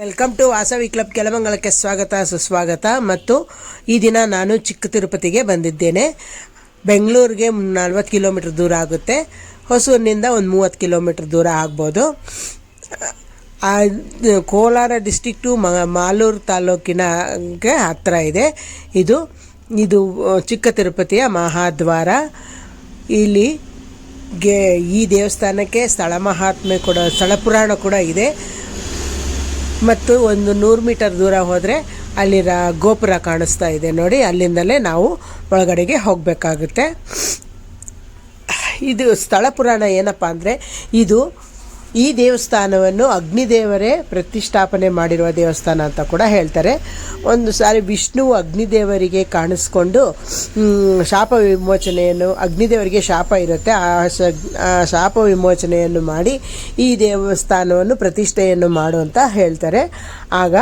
Welcome to Vasavi club ಕೆಲಮಂಗಲಕ್ಕೆ ಸ್ವಾಗತ ಸುಸ್ವಾಗತ ಮತ್ತು ಈ ದಿನ ನಾನು ಚಿಕ್ಕ ತಿರುಪತಿಗೆ ಬಂದಿದ್ದೇನೆ. ಬೆಂಗಳೂರಿಗೆ ನಲ್ವತ್ತು ಕಿಲೋಮೀಟ್ರ್ ದೂರ ಆಗುತ್ತೆ. ಹೊಸೂರಿನಿಂದ ಒಂದು ಮೂವತ್ತು ಕಿಲೋಮೀಟ್ರ್ ದೂರ ಆಗ್ಬೋದು. ಕೋಲಾರ ಡಿಸ್ಟಿಕ್ಟು ಮಾಲೂರು ತಾಲೂಕಿನಗೆ ಹತ್ತಿರ ಇದೆ. ಇದು ಇದು ಚಿಕ್ಕ ತಿರುಪತಿಯ ಮಹಾದ್ವಾರ. ಇಲ್ಲಿ ಗೆ, ಈ ದೇವಸ್ಥಾನಕ್ಕೆ ಸ್ಥಳ ಮಹಾತ್ಮೆ ಕೂಡ, ಸ್ಥಳ ಪುರಾಣ ಕೂಡ ಇದೆ. ಮತ್ತು ಒಂದು ನೂರು ಮೀಟರ್ ದೂರ ಹೋದರೆ ಅಲ್ಲಿ ಗೋಪುರ ಕಾಣಿಸ್ತಾ ಇದೆ ನೋಡಿ, ಅಲ್ಲಿಂದಲೇ ನಾವು ಒಳಗಡೆಗೆ ಹೋಗಬೇಕಾಗುತ್ತೆ. ಇದು ಸ್ಥಳ ಪುರಾಣ ಏನಪ್ಪ ಅಂದರೆ, ಇದು ಈ ದೇವಸ್ಥಾನವನ್ನು ಅಗ್ನಿದೇವರೇ ಪ್ರತಿಷ್ಠಾಪನೆ ಮಾಡಿರುವ ದೇವಸ್ಥಾನ ಅಂತ ಕೂಡ ಹೇಳ್ತಾರೆ. ಒಂದು ಸಾರಿ ವಿಷ್ಣುವು ಅಗ್ನಿದೇವರಿಗೆ ಕಾಣಿಸ್ಕೊಂಡು ಶಾಪ ವಿಮೋಚನೆಯನ್ನು, ಅಗ್ನಿದೇವರಿಗೆ ಶಾಪ ಇರುತ್ತೆ. ಆ ಶಾಪ ವಿಮೋಚನೆಯನ್ನು ಮಾಡಿ ಈ ದೇವಸ್ಥಾನವನ್ನು ಪ್ರತಿಷ್ಠೆಯನ್ನು ಮಾಡು ಅಂತ ಹೇಳ್ತಾರೆ. ಆಗ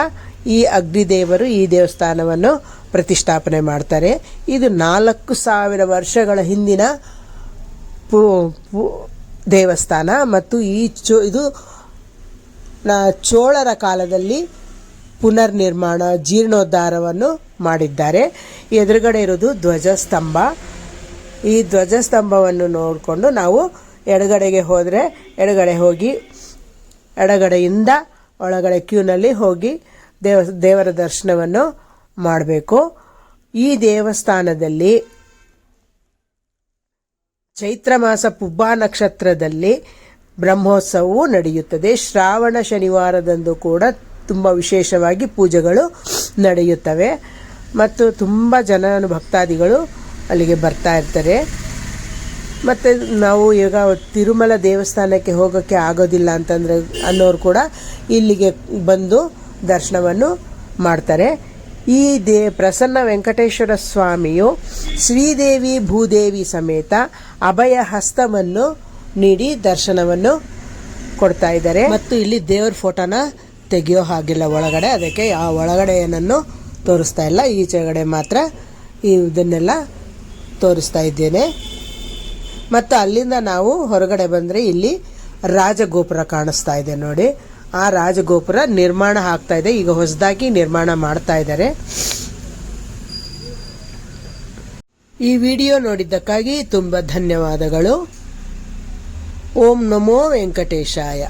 ಈ ಅಗ್ನಿದೇವರು ಈ ದೇವಸ್ಥಾನವನ್ನು ಪ್ರತಿಷ್ಠಾಪನೆ ಮಾಡ್ತಾರೆ. ಇದು ನಾಲ್ಕು ಸಾವಿರ ವರ್ಷಗಳ ಹಿಂದಿನ ಪು- ದೇವಸ್ಥಾನ ಮತ್ತು ಈ ಚೋ, ಇದು ಚೋಳರ ಕಾಲದಲ್ಲಿ ಪುನರ್ನಿರ್ಮಾಣ ಜೀರ್ಣೋದ್ಧಾರವನ್ನು ಮಾಡಿದ್ದಾರೆ. ಎದುರುಗಡೆ ಇರೋದು ಧ್ವಜಸ್ತಂಭ. ಈ ಧ್ವಜಸ್ತಂಭವನ್ನು ನೋಡಿಕೊಂಡು ನಾವು ಎಡಗಡೆಗೆ ಹೋದರೆ, ಎಡಗಡೆ ಹೋಗಿ, ಎಡಗಡೆಯಿಂದ ಒಳಗಡೆ ಕ್ಯೂನಲ್ಲಿ ಹೋಗಿ ದೇವ, ದೇವರ ದರ್ಶನವನ್ನು ಮಾಡಬೇಕು. ಈ ದೇವಸ್ಥಾನದಲ್ಲಿ ಚೈತ್ರ ಮಾಸ ಪುಬ್ಬಾ ನಕ್ಷತ್ರದಲ್ಲಿ ಬ್ರಹ್ಮೋತ್ಸವವು ನಡೆಯುತ್ತದೆ. ಶ್ರಾವಣ ಶನಿವಾರದಂದು ಕೂಡ ತುಂಬ ವಿಶೇಷವಾಗಿ ಪೂಜೆಗಳು ನಡೆಯುತ್ತವೆ. ಮತ್ತು ತುಂಬ ಜನ ಭಕ್ತಾದಿಗಳು ಅಲ್ಲಿಗೆ ಬರ್ತಾ ಇರ್ತಾರೆ. ಮತ್ತು ನಾವು ಈಗ ತಿರುಮಲ ದೇವಸ್ಥಾನಕ್ಕೆ ಹೋಗೋಕ್ಕೆ ಆಗೋದಿಲ್ಲ ಅಂತಂದರೆ ಅನ್ನೋರು ಕೂಡ ಇಲ್ಲಿಗೆ ಬಂದು ದರ್ಶನವನ್ನು ಮಾಡ್ತಾರೆ. ಈ ದೇ ಪ್ರಸನ್ನ ವೆಂಕಟೇಶ್ವರ ಸ್ವಾಮಿಯು ಶ್ರೀದೇವಿ ಭೂದೇವಿ ಸಮೇತ ಅಭಯ ಹಸ್ತವನ್ನು ನೀಡಿ ದರ್ಶನವನ್ನು ಕೊಡ್ತಾ ಇದ್ದಾರೆ. ಮತ್ತು ಇಲ್ಲಿ ದೇವರ ಫೋಟೋನ ತೆಗೆಯೋ ಹಾಗಿಲ್ಲ ಒಳಗಡೆ. ಅದಕ್ಕೆ ಆ ಒಳಗಡೆ ಏನನ್ನು ತೋರಿಸ್ತಾ ಇಲ್ಲ. ಈಚೆಗಡೆ ಮಾತ್ರ ಇದನ್ನೆಲ್ಲ ತೋರಿಸ್ತಾ ಇದ್ದೇನೆ. ಮತ್ತು ಅಲ್ಲಿಂದ ನಾವು ಹೊರಗಡೆ ಬಂದರೆ ಇಲ್ಲಿ ರಾಜಗೋಪುರ ಕಾಣಿಸ್ತಾ ಇದೆ ನೋಡಿ. ಆ ರಾಜಗೋಪುರ ನಿರ್ಮಾಣ ಆಗ್ತಾ ಇದೆ. ಈಗ ಹೊಸದಾಗಿ ನಿರ್ಮಾಣ ಮಾಡ್ತಾ ಇದ್ದಾರೆ. ಈ ವಿಡಿಯೋ ನೋಡಿದ್ದಕ್ಕಾಗಿ ತುಂಬ ಧನ್ಯವಾದಗಳು. ಓಂ ನಮೋ ವೆಂಕಟೇಶಾಯ.